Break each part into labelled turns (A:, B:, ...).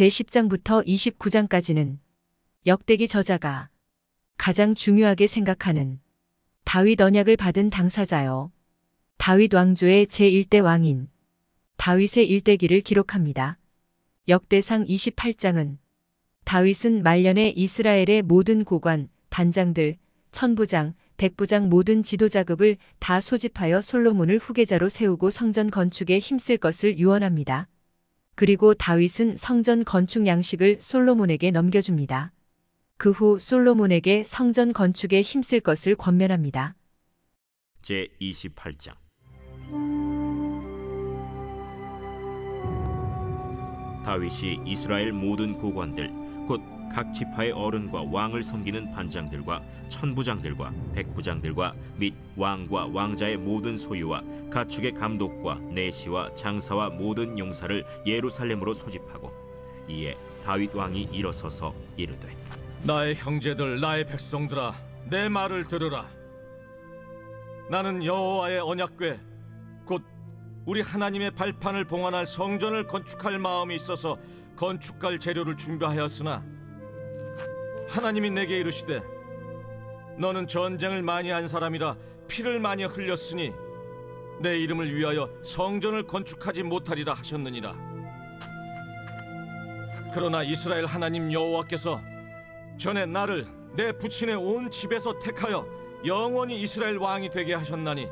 A: 제10장부터 29장까지는 역대기 저자가 가장 중요하게 생각하는 다윗 언약을 받은 당사자요. 다윗 왕조의 제1대 왕인 다윗의 일대기를 기록합니다. 역대상 28장은 다윗은 말년에 이스라엘의 모든 고관, 반장들, 천부장, 백부장 모든 지도 작업을 다 소집하여 솔로몬을 후계자로 세우고 성전 건축에 힘쓸 것을 유언합니다. 그리고 다윗은 성전 건축 양식을 솔로몬에게 넘겨줍니다. 그 후 솔로몬에게 성전 건축에 힘쓸 것을 권면합니다.
B: 제 28장 다윗이 이스라엘 모든 고관들 곧 각 지파의 어른과 왕을 섬기는 반장들과 천부장들과 백부장들과 및 왕과 왕자의 모든 소유와 가축의 감독과 내시와 장사와 모든 용사를 예루살렘으로 소집하고 이에 다윗 왕이 일어서서 이르되
C: 나의 형제들 나의 백성들아 내 말을 들으라. 나는 여호와의 언약궤 곧 우리 하나님의 발판을 봉헌할 성전을 건축할 마음이 있어서 건축할 재료를 준비하였으나 하나님이 내게 이르시되 너는 전쟁을 많이 한 사람이라 피를 많이 흘렸으니 내 이름을 위하여 성전을 건축하지 못하리라 하셨느니라. 그러나 이스라엘 하나님 여호와께서 전에 나를 내 부친의 온 집에서 택하여 영원히 이스라엘 왕이 되게 하셨나니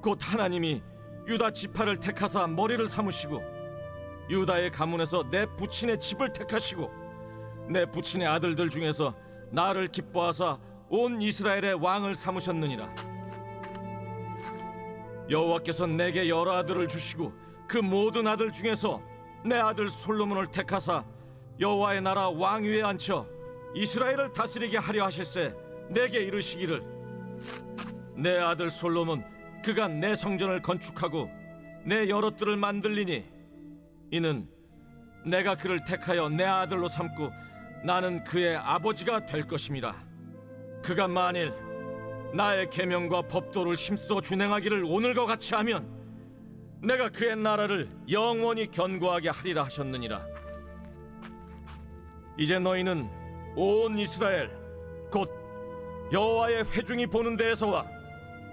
C: 곧 하나님이 유다 지파를 택하사 머리를 삼으시고 유다의 가문에서 내 부친의 집을 택하시고 내 부친의 아들들 중에서 나를 기뻐하사 온 이스라엘의 왕을 삼으셨느니라. 여호와께서 내게 여러 아들을 주시고 그 모든 아들 중에서 내 아들 솔로몬을 택하사 여호와의 나라 왕위에 앉혀 이스라엘을 다스리게 하려 하실세 내게 이르시기를. 내 아들 솔로몬 그가 내 성전을 건축하고 내 여러 뜰을 만들리니 이는 내가 그를 택하여 내 아들로 삼고 나는 그의 아버지가 될 것임이라 그가 만일 나의 계명과 법도를 힘써 준행하기를 오늘과 같이 하면 내가 그의 나라를 영원히 견고하게 하리라 하셨느니라. 이제 너희는 온 이스라엘 곧 여호와의 회중이 보는 데에서와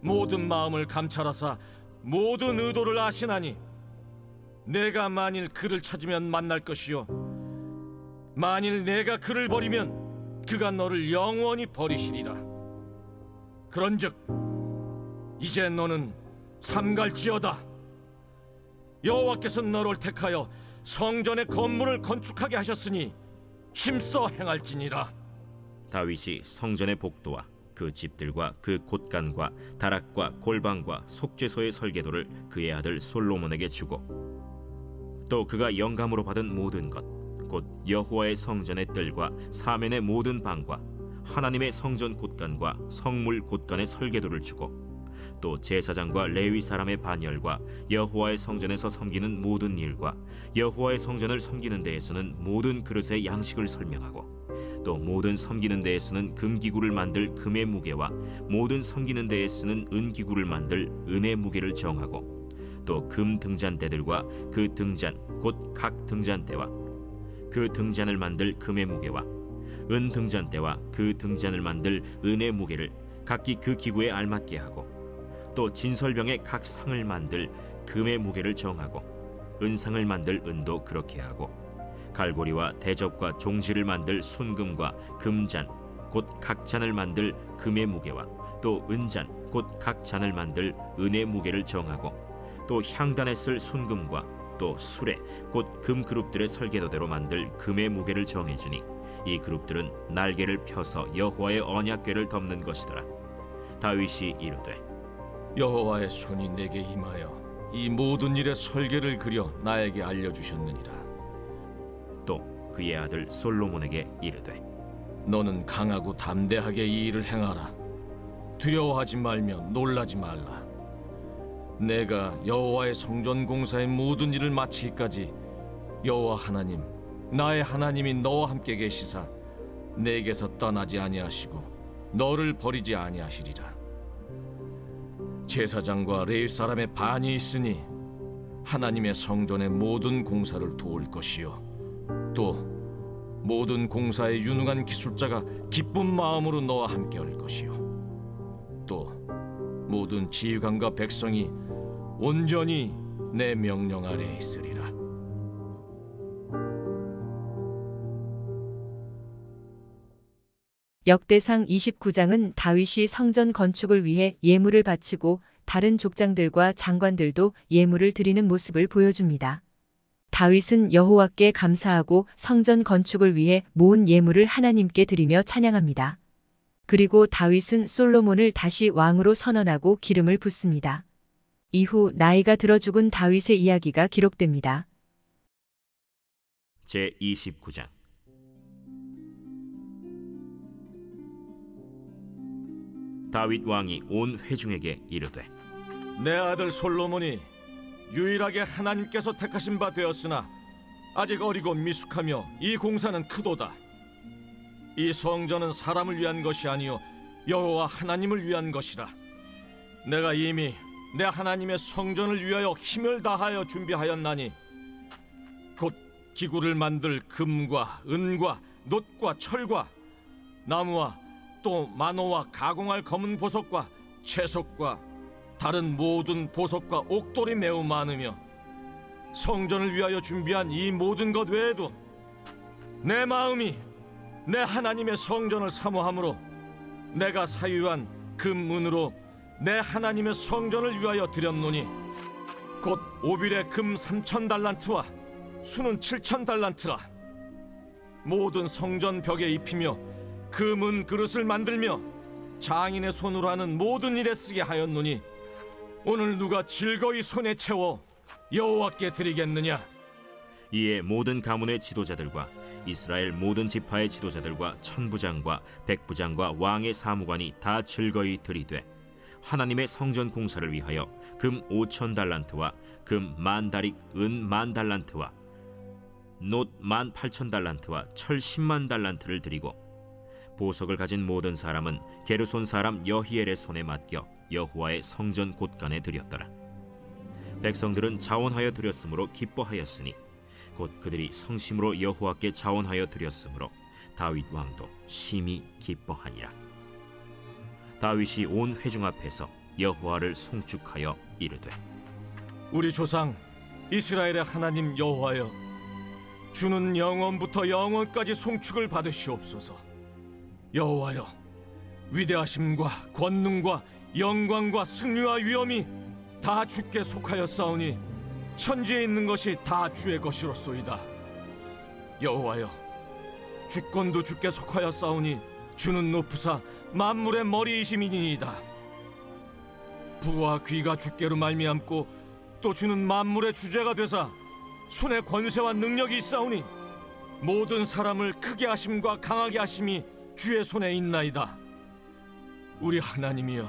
C: 모든 마음을 감찰하사 모든 의도를 아시나니 내가 만일 그를 찾으면 만날 것이요 만일 내가 그를 버리면 그가 너를 영원히 버리시리라. 그런즉 이제 너는 삼갈지어다. 여호와께서 너를 택하여 성전의 건물을 건축하게 하셨으니 힘써 행할지니라
B: 다윗이 성전의 복도와 그 집들과 그 곳간과 다락과 골방과 속죄소의 설계도를 그의 아들 솔로몬에게 주고 또 그가 영감으로 받은 모든 것 곧 여호와의 성전의 뜰과 사면의 모든 방과 하나님의 성전 곳간과 성물 곳간의 설계도를 주고 또 제사장과 레위 사람의 반열과 여호와의 성전에서 섬기는 모든 일과 여호와의 성전을 섬기는 데에서는 모든 그릇의 양식을 설명하고 또 모든 섬기는 데에 쓰는 금기구를 만들 금의 무게와 모든 섬기는 데에 쓰는 은기구를 만들 은의 무게를 정하고 또 금 등잔대들과 그 등잔 곧 각 등잔대와 그 등잔을 만들 금의 무게와 은 등잔대와 그 등잔을 만들 은의 무게를 각기 그 기구에 알맞게 하고 또 진설병의 각 상을 만들 금의 무게를 정하고 은상을 만들 은도 그렇게 하고 갈고리와 대접과 종지를 만들 순금과 금잔 곧 각 잔을 만들 금의 무게와 또 은잔 곧 각 잔을 만들 은의 무게를 정하고 또 향단에 쓸 순금과 또 수레 곧 금 그룹들의 설계도대로 만들 금의 무게를 정해주니 이 그룹들은 날개를 펴서 여호와의 언약궤를 덮는 것이더라 다윗이 이르되
C: 여호와의 손이 내게 임하여 이 모든 일의 설계를 그려 나에게 알려 주셨느니라.
B: 또 그의 아들 솔로몬에게 이르되
C: 너는 강하고 담대하게 이 일을 행하라. 두려워하지 말며 놀라지 말라. 내가 여호와의 성전 공사의 모든 일을 마치기까지 여호와 하나님, 나의 하나님이 너와 함께 계시사 내게서 떠나지 아니하시고 너를 버리지 아니하시리라. 제사장과 레위 사람의 반이 있으니 하나님의 성전의 모든 공사를 도울 것이요 또 모든 공사에 유능한 기술자가 기쁜 마음으로 너와 함께 할 것이요 또 모든 지휘관과 백성이 온전히 내 명령 아래에 있으리라
A: 역대상 29장은 다윗이 성전 건축을 위해 예물을 바치고 다른 족장들과 장관들도 예물을 드리는 모습을 보여줍니다. 다윗은 여호와께 감사하고 성전 건축을 위해 모은 예물을 하나님께 드리며 찬양합니다. 그리고 다윗은 솔로몬을 다시 왕으로 선언하고 기름을 붓습니다. 이후 나이가 들어 죽은 다윗의 이야기가 기록됩니다.
B: 제 29장 다윗 왕이 온 회중에게 이르되
C: 내 아들 솔로몬이 유일하게 하나님께서 택하신 바 되었으나 아직 어리고 미숙하며 이 공사는 크도다. 이 성전은 사람을 위한 것이 아니요 여호와 하나님을 위한 것이라. 내가 이미 내 하나님의 성전을 위하여 힘을 다하여 준비하였나니 곧 기구를 만들 금과 은과 놋과 철과 나무와 또 만호와 가공할 검은 보석과 채석과 다른 모든 보석과 옥돌이 매우 많으며 성전을 위하여 준비한 이 모든 것 외에도 내 마음이 내 하나님의 성전을 사모함으로 내가 사유한 금은으로 내 하나님의 성전을 위하여 드렸노니 곧 오빌의 금 삼천 달란트와 수는 칠천 달란트라. 모든 성전 벽에 입히며 금은 그릇을 만들며 장인의 손으로 하는 모든 일에 쓰게 하였노니 오늘 누가 즐거이 손에 채워 여호와께 드리겠느냐?
B: 이에 모든 가문의 지도자들과 이스라엘 모든 지파의 지도자들과 천부장과 백부장과 왕의 사무관이 다 즐거이 들이되 하나님의 성전 공사를 위하여 금 오천 달란트와 금 만 다릭 은 만 달란트와 놋만 팔천 달란트와 철 십만 달란트를 드리고 보석을 가진 모든 사람은 게르손 사람 여히엘의 손에 맡겨 여호와의 성전 곳간에 드렸더라. 백성들은 자원하여 드렸으므로 기뻐하였으니 곧 그들이 성심으로 여호와께 자원하여 드렸으므로 다윗 왕도 심히 기뻐하니라. 다윗이 온 회중 앞에서 여호와를 송축하여 이르되
C: 우리 조상 이스라엘의 하나님 여호와여 주는 영원부터 영원까지 송축을 받으시옵소서 여호와여 위대하심과 권능과 영광과 승리와 위엄이 다 주께 속하였사오니 천지에 있는 것이 다 주의 것이로소이다 여호와여 주권도 주께 속하였사오니 주는 높으사 만물의 머리이심이니이다 부와 귀가 주께로 말미암고 또 주는 만물의 주제가 되사 손에 권세와 능력이 있사오니 모든 사람을 크게 하심과 강하게 하심이 주의 손에 있나이다. 우리 하나님이여,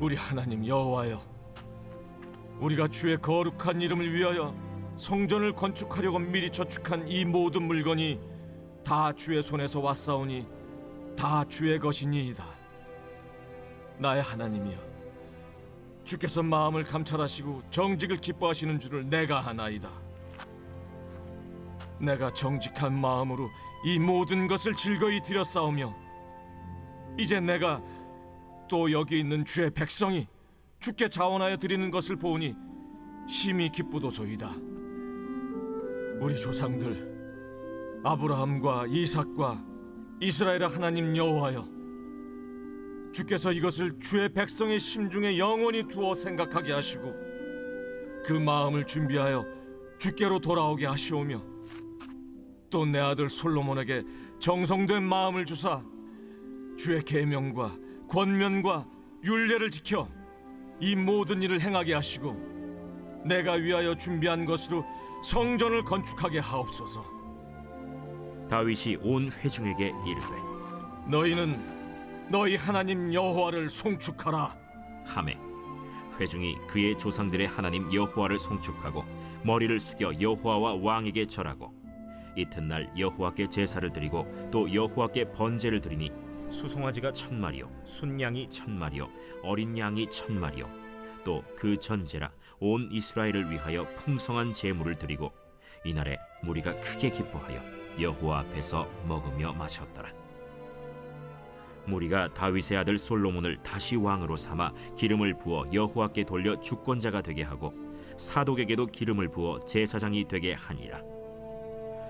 C: 우리 하나님 여호와여, 우리가 주의 거룩한 이름을 위하여 성전을 건축하려고 미리 저축한 이 모든 물건이 다 주의 손에서 왔사오니 다 주의 것이니이다. 나의 하나님이여 주께서 마음을 감찰하시고 정직을 기뻐하시는 줄을 내가 아나이다. 내가 정직한 마음으로 이 모든 것을 즐거이 드렸사오며 이제 내가 또 여기 있는 주의 백성이 주께 자원하여 드리는 것을 보니 심히 기쁘도소이다. 우리 조상들 아브라함과 이삭과 이스라엘의 하나님 여호와여 주께서 이것을 주의 백성의 심중에 영원히 두어 생각하게 하시고 그 마음을 준비하여 주께로 돌아오게 하시오며 또 내 아들 솔로몬에게 정성된 마음을 주사 주의 계명과 권면과 율례를 지켜 이 모든 일을 행하게 하시고 내가 위하여 준비한 것으로 성전을 건축하게 하옵소서.
B: 다윗이 온 회중에게 이르되
C: 너희는 너희 하나님 여호와를 송축하라.
B: 하매 회중이 그의 조상들의 하나님 여호와를 송축하고 머리를 숙여 여호와와 왕에게 절하고 이튿날 여호와께 제사를 드리고 또 여호와께 번제를 드리니 수송아지가 천 마리요 순양이 천 마리요 어린 양이 천 마리요 또 그 전제라 온 이스라엘을 위하여 풍성한 제물을 드리고 이날에 무리가 크게 기뻐하여 여호와 앞에서 먹으며 마셨더라. 무리가 다윗의 아들 솔로몬을 다시 왕으로 삼아 기름을 부어 여호와께 돌려 주권자가 되게 하고 사독에게도 기름을 부어 제사장이 되게 하니라.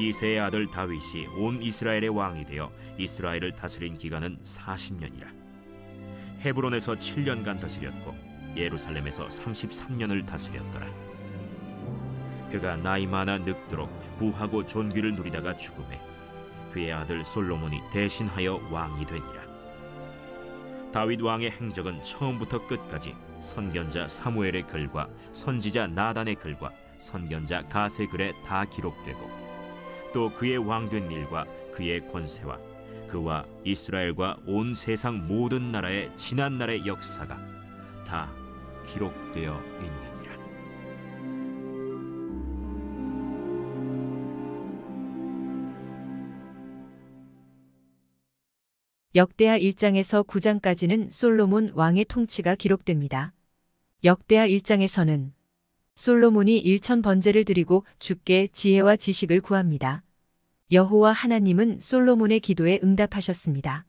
B: 이세의 아들 다윗이 온 이스라엘의 왕이 되어 이스라엘을 다스린 기간은 40년이라. 헤브론에서 7년간 다스렸고 예루살렘에서 33년을 다스렸더라. 그가 나이 많아 늙도록 부하고 존귀를 누리다가 죽음에 그의 아들 솔로몬이 대신하여 왕이 되니라. 다윗 왕의 행적은 처음부터 끝까지 선견자 사무엘의 글과 선지자 나단의 글과 선견자 가세 글에 다 기록되고 또 그의 왕된 일과 그의 권세와 그와 이스라엘과 온 세상 모든 나라의 지난 날의 역사가 다 기록되어 있느니라.
A: 역대하 1장에서 9장까지는 솔로몬 왕의 통치가 기록됩니다. 역대하 1장에서는 솔로몬이 일천 번제를 드리고 주께 지혜와 지식을 구합니다. 여호와 하나님은 솔로몬의 기도에 응답하셨습니다.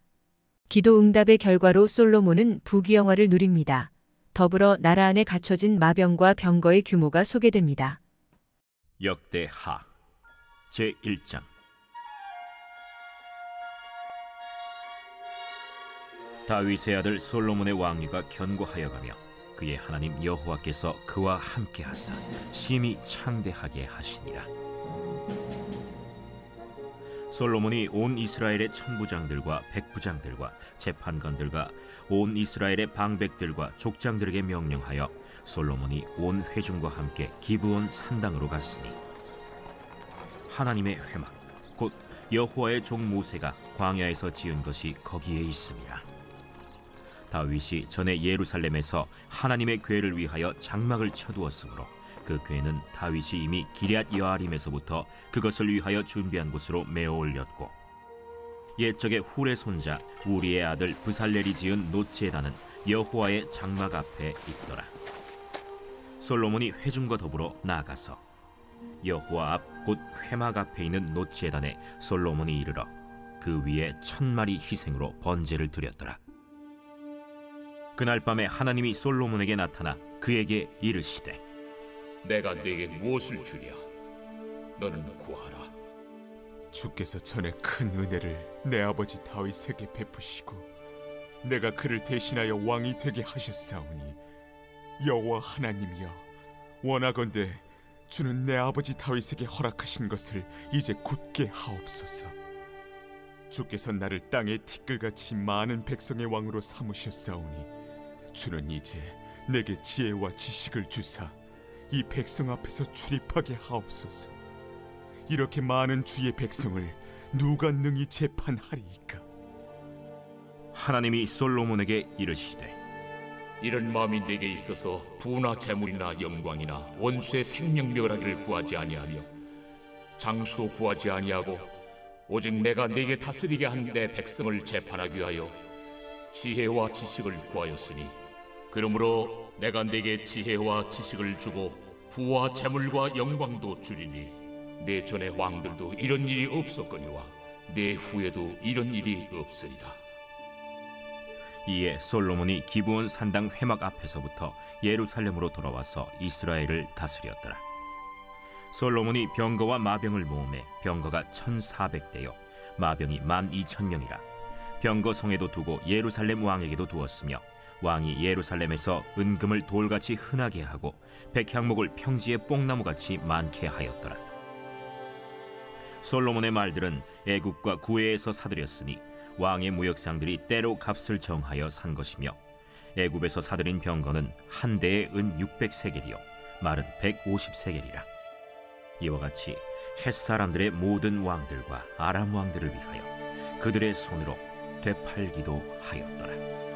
A: 기도 응답의 결과로 솔로몬은 부귀영화를 누립니다. 더불어 나라 안에 갖춰진 마병과 병거의 규모가 소개됩니다.
B: 역대하 제 1장 다윗의 아들 솔로몬의 왕위가 견고하여 가며 그의 하나님 여호와께서 그와 함께 하사 심히 창대하게 하시니라 솔로몬이 온 이스라엘의 천부장들과 백부장들과 재판관들과 온 이스라엘의 방백들과 족장들에게 명령하여 솔로몬이 온 회중과 함께 기브온 산당으로 갔으니 하나님의 회막 곧 여호와의 종 모세가 광야에서 지은 것이 거기에 있습니다. 다윗이 전에 예루살렘에서 하나님의 궤를 위하여 장막을 쳐두었으므로 그 궤는 다윗이 이미 기럇 여아림에서부터 그것을 위하여 준비한 곳으로 메어 올렸고 옛적에 훌의 손자 우리의 아들 부살렐이 지은 노제단은 여호와의 장막 앞에 있더라. 솔로몬이 회중과 더불어 나아가서 여호와 앞 곧 회막 앞에 있는 노제단에 솔로몬이 이르러 그 위에 천 마리 희생으로 번제를 드렸더라. 그날 밤에 하나님이 솔로몬에게 나타나 그에게 이르시되
D: 내가 네게 무엇을 주랴? 너는 구하라.
E: 주께서 전에 큰 은혜를 내 아버지 다윗에게 베푸시고 내가 그를 대신하여 왕이 되게 하셨사오니 여호와 하나님이여 원하건대 주는 내 아버지 다윗에게 허락하신 것을 이제 굳게 하옵소서 주께서 나를 땅의 티끌같이 많은 백성의 왕으로 삼으셨사오니 주는 이제 내게 지혜와 지식을 주사 이 백성 앞에서 출입하게 하옵소서. 이렇게 많은 주의 백성을 누가 능히 재판하리이까?
B: 하나님이 솔로몬에게 이르시되
D: 이런 마음이 내게 있어서 부나 재물이나 영광이나 원수의 생명멸하기를 구하지 아니하며 장수도 구하지 아니하고 오직 내가 내게 다스리게 한 내 백성을 재판하기 위하여 지혜와 지식을 구하였으니 그러므로 내가 내게 지혜와 지식을 주고 부와 재물과 영광도 주리니 내 전의 왕들도 이런 일이 없었거니와 내 후에도 이런 일이 없으리라.
B: 이에 솔로몬이 기브온 산당 회막 앞에서부터 예루살렘으로 돌아와서 이스라엘을 다스렸더라. 솔로몬이 병거와 마병을 모음해 병거가 1,400대요 마병이 12,000명이라. 병거 성에도 두고 예루살렘 왕에게도 두었으며 왕이 예루살렘에서 은금을 돌같이 흔하게 하고 백향목을 평지에 뽕나무같이 많게 하였더라. 솔로몬의 말들은 애국과 구해에서 사들였으니 왕의 무역상들이 때로 값을 정하여 산 것이며 애굽에서 사들인 병거는 한 대에 은 600세겔이요 말은 150세겔이라 이와 같이 햇 사람들의 모든 왕들과 아람 왕들을 위하여 그들의 손으로 되팔기도 하였더라